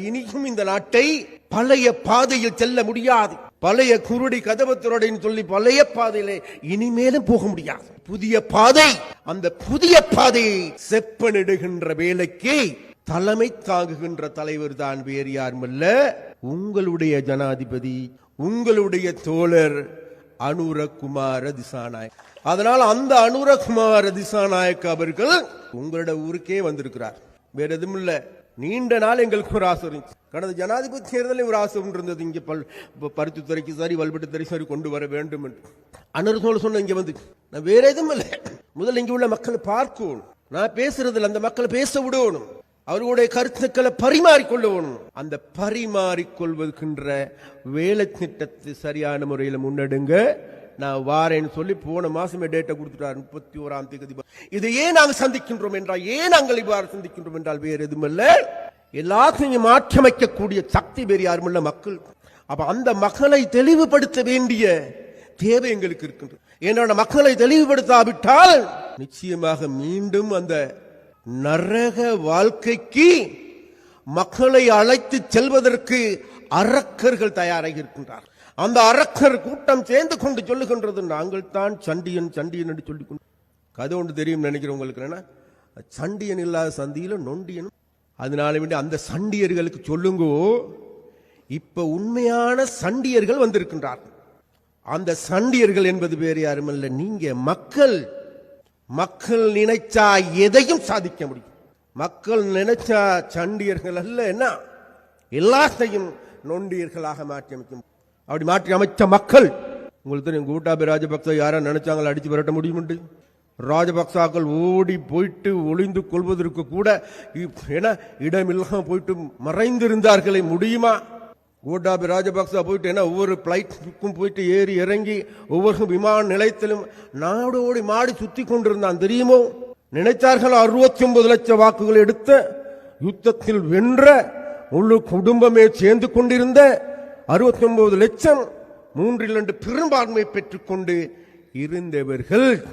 இனியும் இந்த நாட்டை பழைய பாதையில் செல்ல முடியாது. பழைய குருடி கதவத்துறடின்னு சொல்லி பழைய பாதையிலே இனிமேலும் போக முடியாது. புதிய பாதை அந்த புதிய பாதையை செப்பனிடுகின்ற வேலைக்கு தலைமை தாங்குகின்ற தலைவர் தான் வேறு யாருமல்ல உங்களுடைய ஜனாதிபதி உங்களுடைய தோழர் அனுரகுமார திசாநாயக். அதனால் அந்த அனுரகுமார திசாநாயக் அவர்கள் உங்களோட ஊருக்கே வந்திருக்கிறார். வேற எதுவும் இல்ல. நீண்ட நாள் எங்களுக்கு ஒரு ஆசை இருந்துச்சு. கடந்த ஜனாதிபதி தேர்தலில் ஒரு ஆசை இருந்தது. இங்கே பல் பருத்தி துறைக்கு சரி வல்பட்டுத்துறை சரி கொண்டு வர வேண்டும் என்று. அனுரசோல் சொன்ன இங்கே வந்து நான் வேற எதுவும் இல்லை. முதல்ல இங்கே உள்ள மக்களை பார்க்கணும். நான் பேசுறதுல அந்த மக்களை பேச விடணும். அவர்களுடைய கருத்துக்களை பரிமாறிக்கொள்ளணும். அந்த பரிமாறிக்கொள்வதுக்கின்ற வேலை திட்டத்தை சரியான முறையில் முன்னெடுங்க. நான் வாரேன்னு சொல்லி போன மாசமே டேட்டை கொடுத்துட்டார். முப்பத்தி ஓராம் தேதி. இதை ஏன் நாங்கள் சந்திக்கின்றோம் என்றால் ஏன் நாங்கள் இவ்வாறு சந்திக்கின்றோம் என்றால் வேறு எதுவுமில்ல எல்லாத்தையும் மாற்றமைக்கக்கூடிய சக்தி வேறு யாருமில்ல மக்கள். அப்ப அந்த மக்களை தெளிவுபடுத்த வேண்டிய தேவை எங்களுக்கு இருக்கின்றது. ஏன்னா மக்களை தெளிவுபடுத்தாவிட்டால் நிச்சயமாக மீண்டும் அந்த நரக வாழ்க்கைக்கு மக்களை அழைத்து செல்வதற்கு அரக்கர்கள் தயாராக இருக்கின்றார் அந்த அரக்கர் கூட்டம் சேர்ந்து கொண்டு சொல்லுகின்றது. நாங்கள் தான் சண்டியன் சண்டியன் என்று சொல்லிக் கொண்டு கதை ஒன்று தெரியும் நினைக்கிறேன் உங்களுக்கு என்ன சண்டியன் இல்லாத சந்தியில நொண்டியன் அதனால வேண்டி அந்த சண்டியர்களுக்கு சொல்லுங்கோ இப்ப உண்மையான சண்டியர்கள் வந்திருக்கின்றார்கள் அந்த சண்டியர்கள் என்பது வேறு யாருமல்ல நீங்க மக்கள். மக்கள் நினைச்சா எதையும் சாதிக்க முடியும். மக்கள் நினைச்சா சண்டியர்கள் அல்ல என்ன? எல்லாத்தையும் நொண்டியர்களாக மாற்றி அமைக்கும். அப்படி மாற்றி அமைச்ச மக்கள் உங்களுக்கு தெரியும் கூட்டாபி ராஜபக்ச யாரா நினைச்சாங்களா அடிச்சு விரட்ட முடியும் ராஜபக்சாக்கள் ஓடி போயிட்டு ஒளிந்து கொள்வதற்கு கூட இ- ஏன்னா இடமில்லாம போயிட்டு மறைந்திருந்தார்களே முடியுமா? கோட்டாபி ராஜபக்சா போயிட்டு என்ன ஒவ்வொரு பிளைட்டுக்கும் போயிட்டு ஏறி இறங்கி ஒவ்வொரு விமான நிலையத்திலும் நாடோடி மாடி சுத்தி கொண்டிருந்தான் தெரியுமோ? நினைத்தார்கள் அறுபத்தி ஒன்பது லட்சம் வாக்குகள் எடுத்த யுத்தத்தில் வென்ற முழு குடும்பமே சேர்ந்து கொண்டிருந்த அறுபத்தி ஒன்பது லட்சம் மூன்றில் இரண்டு பெரும்பான்மை பெற்றுக்கொண்டு இருந்தவர்கள்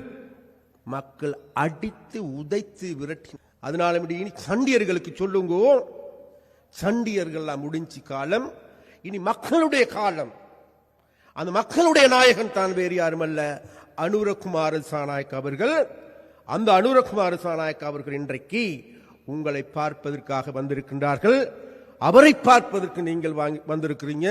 மக்கள் அடித்து உதைத்து விரட்டி. அதனால இனி சண்டியர்களுக்கு சொல்லுங்கோ. சண்டியர்கள்லாம் முடிஞ்சு காலம். இனி மக்களுடைய காலம். அந்த மக்களுடைய நாயகன் தான் வேறு யாருமல்ல அனுரகுமார சாநாயக் அவர்கள். அந்த அனுரகுமார சாநாயக் அவர்கள் இன்றைக்கு உங்களை பார்ப்பதற்காக வந்திருக்கின்றார்கள். அவரை பார்ப்பதற்கு நீங்கள் வாங்கி வந்திருக்கிறீங்க.